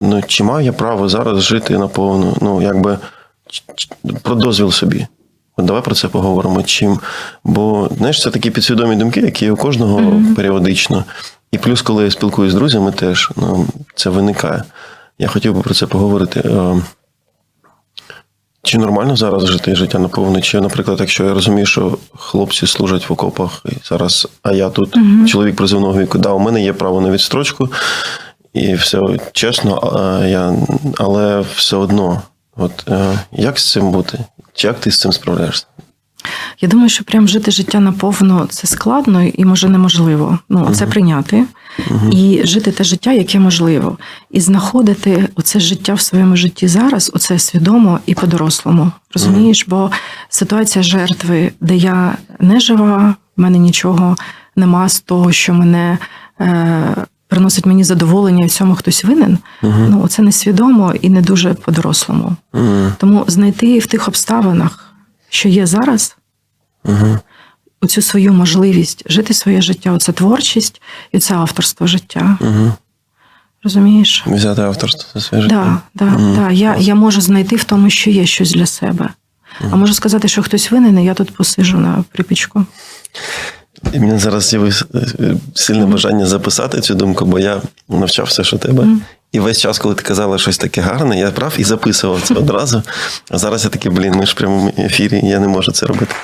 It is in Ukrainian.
ну, чи маю я право зараз жити наповну? Ну, якби про дозвіл собі. От давай про це поговоримо. Чим? Бо знаєш, це такі підсвідомі думки, які у кожного періодично. І плюс, коли я спілкуюся з друзями, теж ну, це виникає. Я хотів би про це поговорити. Е, Чи нормально зараз жити життя наповну? Чи, наприклад, якщо я розумію, що хлопці служать в окопах і зараз, а я тут чоловік призовного віку, да, у мене є право на відстрочку, і все чесно, я, але все одно, от е, як з цим бути? Як ти з цим справляєшся? Я думаю, що прям жити життя наповно це складно і може неможливо. Ну, це прийняти і жити те життя, яке можливо, і знаходити оце життя в своєму житті зараз, оце свідомо і по-дорослому. Розумієш? Бо ситуація жертви, де я не жива, в мене нічого нема з того, що мене. Е- Приносить мені задоволення, і в цьому хтось винен. Ну це несвідомо і не дуже по-дорослому. Угу. Тому знайти в тих обставинах, що є зараз, Угу. оцю свою можливість жити своє життя, оце творчість і це авторство життя. Угу. Розумієш? Взяти авторство за своє життя. Да, да, Мгм. да. Я, я можу знайти в тому, що є щось для себе. А можу сказати, що хтось винен, і я тут посижу на припічку. І мені зараз з'явилось е, сильне бажання записати цю думку, бо я навчався що тебе. І весь час, коли ти казала щось таке гарне, я прав і записував це одразу. А зараз я такий, блін, ми ж в прямому ефірі, я не можу це робити.